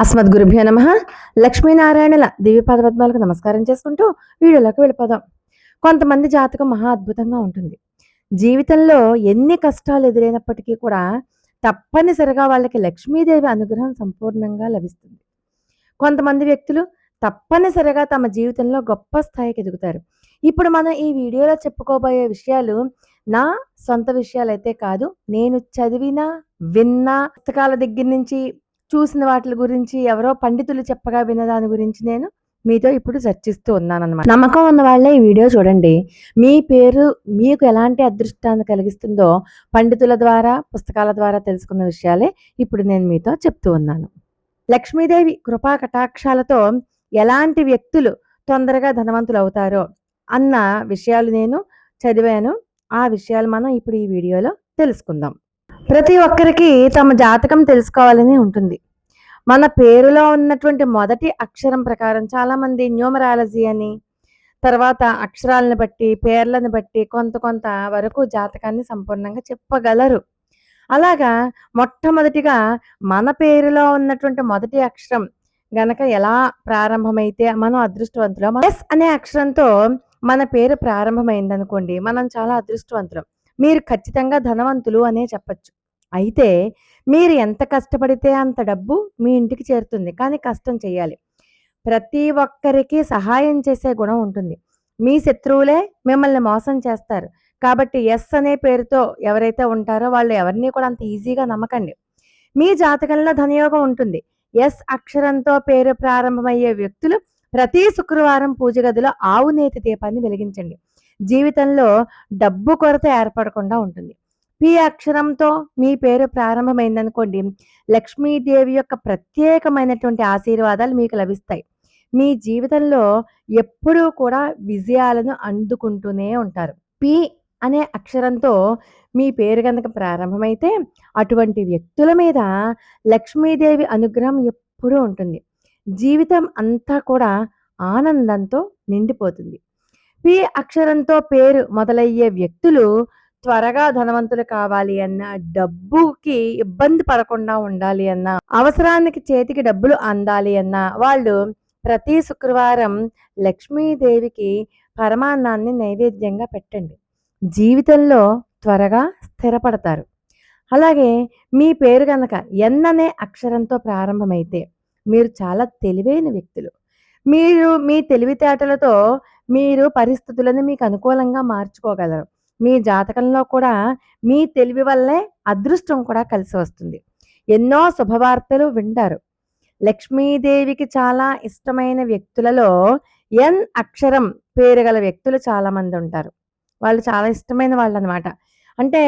అస్మద్ గురుభ్యో నమ. లక్ష్మీనారాయణల దివ్యపాద పద్మాలకు నమస్కారం చేసుకుంటూ వీడియోలోకి వెళ్ళిపోదాం. కొంతమంది జాతకం మహా అద్భుతంగా ఉంటుంది. జీవితంలో ఎన్ని కష్టాలు ఎదురైనప్పటికీ కూడా తప్పనిసరిగా వాళ్ళకి లక్ష్మీదేవి అనుగ్రహం సంపూర్ణంగా లభిస్తుంది. కొంతమంది వ్యక్తులు తప్పనిసరిగా తమ జీవితంలో గొప్ప స్థాయికి ఎదుగుతారు. ఇప్పుడు మనం ఈ వీడియోలో చెప్పుకోబోయే విషయాలు నా సొంత విషయాలైతే కాదు నేను చదివిన విన్న పుస్తకాల దగ్గర నుంచి చూసిన వాటి గురించి ఎవరో పండితులు చెప్పగా విన్న దాని గురించి నేను మీతో ఇప్పుడు చర్చిస్తూ ఉన్నాను అనమాట నమ్మకం ఉన్న వాళ్ళే ఈ వీడియో చూడండి. మీ పేరు మీకు ఎలాంటి అదృష్టాన్ని కలిగిస్తుందో పండితుల ద్వారా పుస్తకాల ద్వారా తెలుసుకున్న విషయాలే ఇప్పుడు నేను మీతో చెప్తూ ఉన్నాను. లక్ష్మీదేవి కృపా కటాక్షాలతో ఎలాంటి వ్యక్తులు తొందరగా ధనవంతులు అవుతారో అన్న విషయాలు నేను చదివాను. ఆ విషయాలు మనం ఇప్పుడు ఈ వీడియోలో తెలుసుకుందాం. ప్రతి ఒక్కరికి తమ జాతకం తెలుసుకోవాలని ఉంటుంది. మన పేరులో ఉన్నటువంటి మొదటి అక్షరం ప్రకారం చాలామంది న్యూమరాలజీ అని తర్వాత అక్షరాలను బట్టి పేర్లను బట్టి కొంత కొంత వరకు జాతకాన్ని సంపూర్ణంగా చెప్పగలరు. అలాగా మొట్టమొదటిగా మన పేరులో ఉన్నటువంటి మొదటి అక్షరం గనక ఎలా ప్రారంభమైతే మనం అదృష్టవంతులం. ఎస్ అనే అక్షరంతో మన పేరు ప్రారంభమైంది అనుకోండి మనం చాలా అదృష్టవంతులం. మీరు ఖచ్చితంగా ధనవంతులు అనే చెప్పచ్చు. అయితే మీరు ఎంత కష్టపడితే అంత డబ్బు మీ ఇంటికి చేరుతుంది. కానీ కష్టం చేయాలి ప్రతి ఒక్కరికి సహాయం చేసే గుణం ఉంటుంది. మీ శత్రువులే మిమ్మల్ని మోసం చేస్తారు. కాబట్టి ఎస్ అనే పేరుతో ఎవరైతే ఉంటారో వాళ్ళు ఎవరిని కూడా అంత ఈజీగా నమ్మకండి. మీ జాతకంలో ధనయోగం ఉంటుంది. ఎస్ అక్షరంతో పేరు ప్రారంభమయ్యే వ్యక్తులు ప్రతి శుక్రవారం పూజ గదిలో ఆవు నేతి దీపాన్ని వెలిగించండి. జీవితంలో డబ్బు కొరత ఏర్పడకుండా ఉంటుంది. పి అక్షరంతో మీ పేరు ప్రారంభమైందనుకోండి లక్ష్మీదేవి యొక్క ప్రత్యేకమైనటువంటి ఆశీర్వాదాలు మీకు లభిస్తాయి. మీ జీవితంలో ఎప్పుడూ కూడా విజయాలను అందుకుంటూనే ఉంటారు. పి అనే అక్షరంతో మీ పేరు కనుక ప్రారంభమైతే అటువంటి వ్యక్తుల మీద లక్ష్మీదేవి అనుగ్రహం ఎప్పుడూ ఉంటుంది. జీవితం అంతా కూడా ఆనందంతో నిండిపోతుంది. పి అక్షరంతో పేరు మొదలయ్యే వ్యక్తులు త్వరగా ధనవంతులు కావాలి అన్న డబ్బుకి ఇబ్బంది పడకుండా ఉండాలి అన్న అవసరానికి చేతికి డబ్బులు అందాలి అన్న వాళ్ళు ప్రతి శుక్రవారం లక్ష్మీదేవికి పరమాన్నాన్ని నైవేద్యంగా పెట్టండి. జీవితంలో త్వరగా స్థిరపడతారు. అలాగే మీ పేరు కనుక ఎన్ అనే అక్షరంతో ప్రారంభమైతే మీరు చాలా తెలివైన వ్యక్తులు. మీరు మీ తెలివితేటలతో మీరు పరిస్థితులను మీకు అనుకూలంగా మార్చుకోగలరు. మీ జాతకంలో కూడా మీ తెలివి వల్లే అదృష్టం కూడా కలిసి వస్తుంది. ఎన్నో శుభవార్తలు వింటారు. లక్ష్మీదేవికి చాలా ఇష్టమైన వ్యక్తులలో ఎన్ అక్షరం పేరు గల వ్యక్తులు చాలామంది ఉంటారు. వాళ్ళు చాలా ఇష్టమైన వాళ్ళు అనమాట అంటే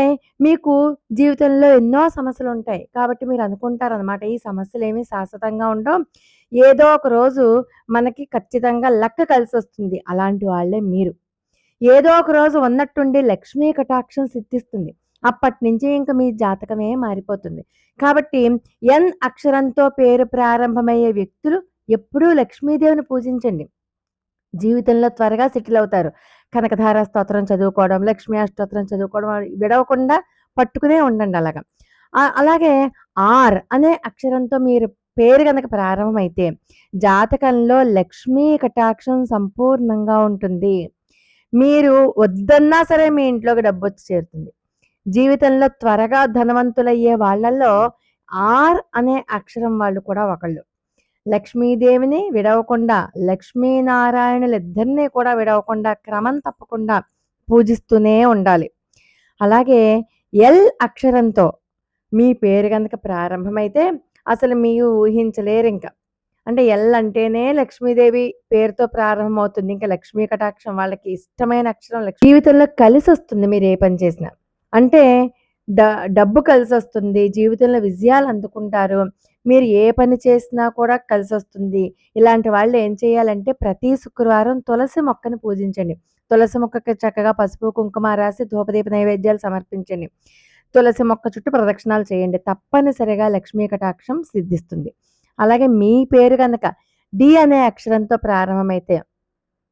మీకు జీవితంలో ఎన్నో సమస్యలు ఉంటాయి కాబట్టి మీరు అనుకుంటారు అనమాట ఈ సమస్యలు ఏమీ శాశ్వతంగా ఉండవు. ఏదో ఒక రోజు మనకి ఖచ్చితంగా లెక్క కలిసి వస్తుంది అలాంటి వాళ్ళే మీరు. ఏదో ఒక రోజు ఉన్నట్టుండి లక్ష్మీ కటాక్షం సిద్ధిస్తుంది. అప్పటి నుంచి ఇంకా మీ జాతకమే మారిపోతుంది. కాబట్టి ఎన్ అక్షరంతో పేరు ప్రారంభమయ్యే వ్యక్తులు ఎప్పుడూ లక్ష్మీదేవిని పూజించండి. జీవితంలో త్వరగా సెటిల్ అవుతారు. కనకధార స్తోత్రం చదువుకోవడం లక్ష్మీ అష్టోత్రం చదువుకోవడం విడవకుండా పట్టుకునే ఉండండి అలాగా. అలాగే ఆర్ అనే అక్షరంతో మీరు పేరు కనుక ప్రారంభమైతే జాతకంలో లక్ష్మీ కటాక్షం సంపూర్ణంగా ఉంటుంది. మీరు వద్దన్నా సరే మీ ఇంట్లోకి డబ్బు వచ్చి చేరుతుంది. జీవితంలో త్వరగా ధనవంతులయ్యే వాళ్ళల్లో ఆర్ అనే అక్షరం వాళ్ళు కూడా ఒకళ్ళు. లక్ష్మీదేవిని విడవకుండా లక్ష్మీనారాయణులిద్దరినీ కూడా విడవకుండా క్రమం తప్పకుండా పూజిస్తూనే ఉండాలి. అలాగే ఎల్ అక్షరంతో మీ పేరు కనుక ప్రారంభమైతే అసలు మీరు ఊహించలేరు ఇంకా. అంటే ఎల్ అంటేనే లక్ష్మీదేవి పేరుతో ప్రారంభమవుతుంది. ఇంకా లక్ష్మీ కటాక్షం వాళ్ళకి ఇష్టమైన అక్షరం లక్ష్మీ జీవితంలో కలిసి వస్తుంది మీరు ఏ పని చేసినా. అంటే డ డబ్బు కలిసి వస్తుంది జీవితంలో విజయాలు అందుకుంటారు. మీరు ఏ పని చేసినా కూడా కలిసి వస్తుంది ఇలాంటి వాళ్ళు ఏం చేయాలంటే ప్రతి శుక్రవారం తులసి మొక్కను పూజించండి. తులసి మొక్కకి చక్కగా పసుపు కుంకుమ రాసి ధూపదీప నైవేద్యాలు సమర్పించండి. తులసి మొక్క చుట్టూ ప్రదక్షిణాలు చేయండి. తప్పనిసరిగా లక్ష్మీ కటాక్షం సిద్ధిస్తుంది. అలాగే మీ పేరు కనుక డి అనే అక్షరంతో ప్రారంభమైతే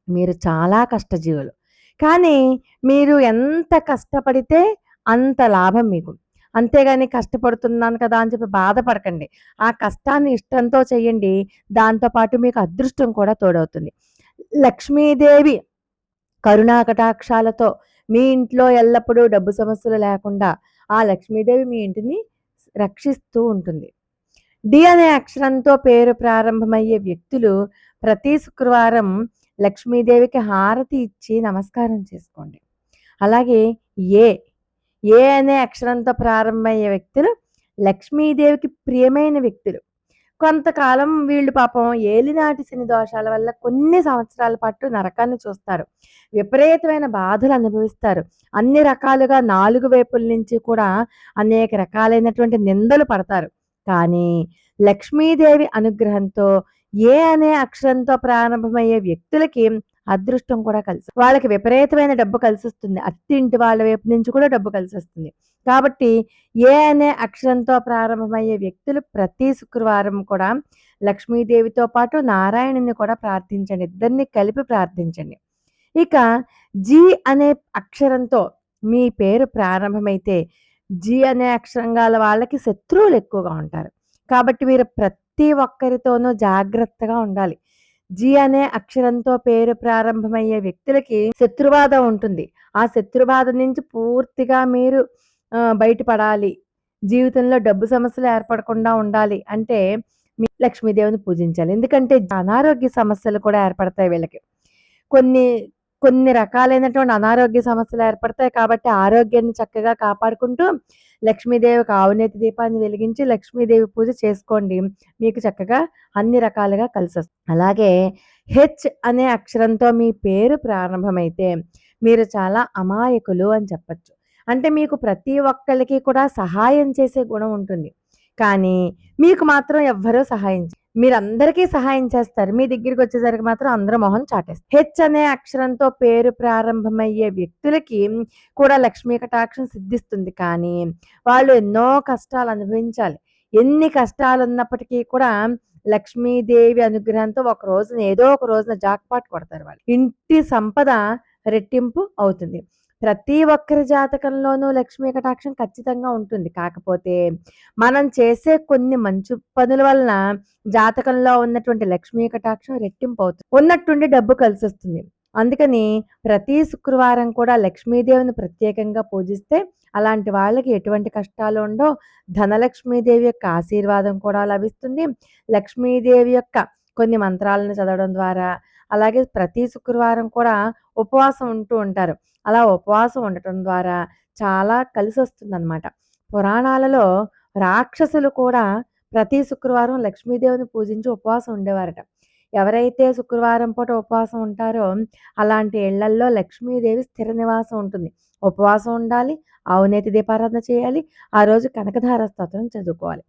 మీరు చాలా కష్టజీవులు. కానీ మీరు ఎంత కష్టపడితే అంత లాభం మీకు. అంతేగాని కష్టపడుతున్నాను కదా అని చెప్పి బాధపడకండి. ఆ కష్టాన్ని ఇష్టంతో చేయండి. దాంతోపాటు మీకు అదృష్టం కూడా తోడవుతుంది. లక్ష్మీదేవి కరుణా కటాక్షాలతో మీ ఇంట్లో ఎల్లప్పుడూ డబ్బు సమస్యలు లేకుండా ఆ లక్ష్మీదేవి మీ ఇంటిని రక్షిస్తూ ఉంటుంది. డి అనే అక్షరంతో పేరు ప్రారంభమయ్యే వ్యక్తులు ప్రతి శుక్రవారం లక్ష్మీదేవికి హారతి ఇచ్చి నమస్కారం చేసుకోండి. అలాగే ఏ ఏ అనే అక్షరంతో ప్రారంభమయ్యే వ్యక్తులు లక్ష్మీదేవికి ప్రియమైన వ్యక్తులు. కొంతకాలం వీళ్ళు పాపం ఏలినాటి శని దోషాల వల్ల కొన్ని సంవత్సరాల పాటు నరకాన్ని చూస్తారు. విపరీతమైన బాధలు అనుభవిస్తారు. అన్ని రకాలుగా నాలుగు వైపుల నుంచి కూడా అనేక రకాలైనటువంటి నిందలు పడతారు. కానీ లక్ష్మీదేవి అనుగ్రహంతో ఏ అనే అక్షరంతో ప్రారంభమయ్యే వ్యక్తులకి అదృష్టం కూడా కలిసి వాళ్ళకి విపరీతమైన డబ్బు కలిసి వస్తుంది అత్తింటి వాళ్ళ వైపు నుంచి కూడా డబ్బు కలిసి వస్తుంది కాబట్టి ఏ అనే అక్షరంతో ప్రారంభమయ్యే వ్యక్తులు ప్రతి శుక్రవారం కూడా లక్ష్మీదేవితో పాటు నారాయణుని కూడా ప్రార్థించండి. ఇద్దరిని కలిపి ప్రార్థించండి. ఇక జి అనే అక్షరంతో మీ పేరు ప్రారంభమైతే జి అనే అక్షరం గల వాళ్ళకి శత్రువులు ఎక్కువగా ఉంటారు. కాబట్టి మీరు ప్రతి ఒక్కరితోనూ జాగ్రత్తగా ఉండాలి. జి అనే అక్షరంతో పేరు ప్రారంభమయ్యే వ్యక్తులకి శత్రుబాధ ఉంటుంది. ఆ శత్రుబాధ నుంచి పూర్తిగా మీరు బయటపడాలి. జీవితంలో డబ్బు సమస్యలు ఏర్పడకుండా ఉండాలి అంటే మీ లక్ష్మీదేవిని పూజించాలి. ఎందుకంటే అనారోగ్య సమస్యలు కూడా ఏర్పడతాయి వీళ్ళకి. కొన్ని కొన్ని రకాలైనటువంటి అనారోగ్య సమస్యలు ఏర్పడతాయి కాబట్టి ఆరోగ్యాన్ని చక్కగా కాపాడుకుంటూ లక్ష్మీదేవికి ఆవునేతి దీపాన్ని వెలిగించి లక్ష్మీదేవి పూజ చేసుకోండి. మీకు చక్కగా అన్ని రకాలుగా కలిసి వస్తుంది అలాగే హెచ్ అనే అక్షరంతో మీ పేరు ప్రారంభమైతే మీరు చాలా అమాయకులు అని చెప్పచ్చు. అంటే మీకు ప్రతి ఒక్కరికి కూడా సహాయం చేసే గుణం ఉంటుంది. కానీ మీకు మాత్రం ఎవ్వరూ సహాయం మీరందరికీ సహాయం చేస్తారు. మీ దగ్గరికి వచ్చేసరికి మాత్రం అందరూ మొహం చాటేస్తారు. హెచ్ అనే అక్షరంతో పేరు ప్రారంభమయ్యే వ్యక్తులకి కూడా లక్ష్మీ కటాక్షం సిద్ధిస్తుంది. కానీ వాళ్ళు ఎన్నో కష్టాలు అనుభవించాలి. ఎన్ని కష్టాలు ఉన్నప్పటికీ కూడా లక్ష్మీదేవి అనుగ్రహంతో ఒక రోజున ఏదో ఒక రోజున జాక్పాట్ కొడతారు వాళ్ళు. ఇంటి సంపద రెట్టింపు అవుతుంది. ప్రతి ఒక్కరి జాతకంలోనూ లక్ష్మీ కటాక్షం ఖచ్చితంగా ఉంటుంది. కాకపోతే మనం చేసే కొన్ని మంచి పనుల వలన జాతకంలో ఉన్నటువంటి లక్ష్మీ కటాక్షం రెట్టింపు అవుతుంది. ఉన్నట్టుండి డబ్బు కలిసి వస్తుంది అందుకని ప్రతి శుక్రవారం కూడా లక్ష్మీదేవిని ప్రత్యేకంగా పూజిస్తే అలాంటి వాళ్ళకి ఎటువంటి కష్టాలు ఉండో ధనలక్ష్మీదేవి యొక్క ఆశీర్వాదం కూడా లభిస్తుంది. లక్ష్మీదేవి యొక్క కొన్ని మంత్రాలను చదవడం ద్వారా అలాగే ప్రతి శుక్రవారం కూడా ఉపవాసం ఉంటూ ఉంటారు. అలా ఉపవాసం ఉండటం ద్వారా చాలా కలిసి వస్తుందన్నమాట పురాణాలలో రాక్షసులు కూడా ప్రతి శుక్రవారం లక్ష్మీదేవిని పూజించి ఉపవాసం ఉండేవారట. ఎవరైతే శుక్రవారం పూట ఉపవాసం ఉంటారో అలాంటి ఇళ్ళల్లో లక్ష్మీదేవి స్థిర నివాసం ఉంటుంది. ఉపవాసం ఉండాలి అవునేతి దీపారాధన చేయాలి ఆ రోజు కనకధార స్తోత్రం చదువుకోవాలి.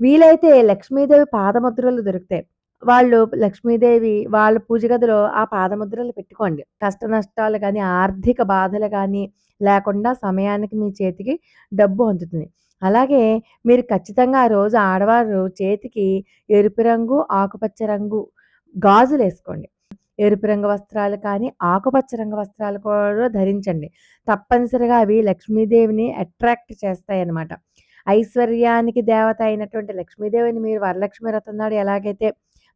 వీలైతే లక్ష్మీదేవి పాదముద్రలు దొరుకుతాయి. వాళ్ళు లక్ష్మీదేవి వాళ్ళ పూజ గదిలో ఆ పాదముద్రలు పెట్టుకోండి. కష్ట నష్టాలు కానీ ఆర్థిక బాధలు కానీ లేకుండా సమయానికి మీ చేతికి డబ్బు అందుతుంది. అలాగే మీరు ఖచ్చితంగా ఆ రోజు ఆడవారు చేతికి ఎరుపు రంగు ఆకుపచ్చ రంగు గాజులు వేసుకోండి. ఎరుపు రంగు వస్త్రాలు కానీ ఆకుపచ్చ రంగు వస్త్రాలు కూడా ధరించండి. తప్పనిసరిగా అవి లక్ష్మీదేవిని అట్రాక్ట్ చేస్తాయి అన్నమాట ఐశ్వర్యానికి దేవత అయినటువంటి లక్ష్మీదేవిని మీరు వరలక్ష్మి రథం నాడు ఎలాగైతే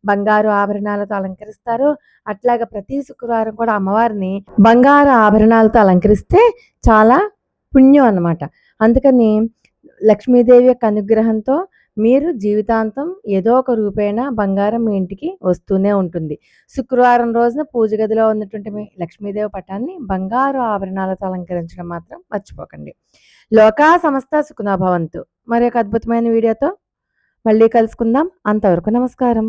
బంగారు ఆభరణాలతో అలంకరిస్తారు. అట్లాగా ప్రతి శుక్రవారం కూడా అమ్మవారిని బంగారు ఆభరణాలతో అలంకరిస్తే చాలా పుణ్యం అన్నమాట. అందుకని లక్ష్మీదేవి యొక్క అనుగ్రహంతో మీరు జీవితాంతం ఏదో ఒక రూపేణ బంగారం మీ ఇంటికి వస్తూనే ఉంటుంది. శుక్రవారం రోజున పూజ గదిలో ఉన్నటువంటి మీ లక్ష్మీదేవి పటాన్ని బంగారు ఆభరణాలతో అలంకరించడం మాత్రం మర్చిపోకండి. లోకా సమస్త సుఖనాభవంతు మరి ఒక అద్భుతమైన వీడియోతో మళ్ళీ కలుసుకుందాం. అంతవరకు నమస్కారం.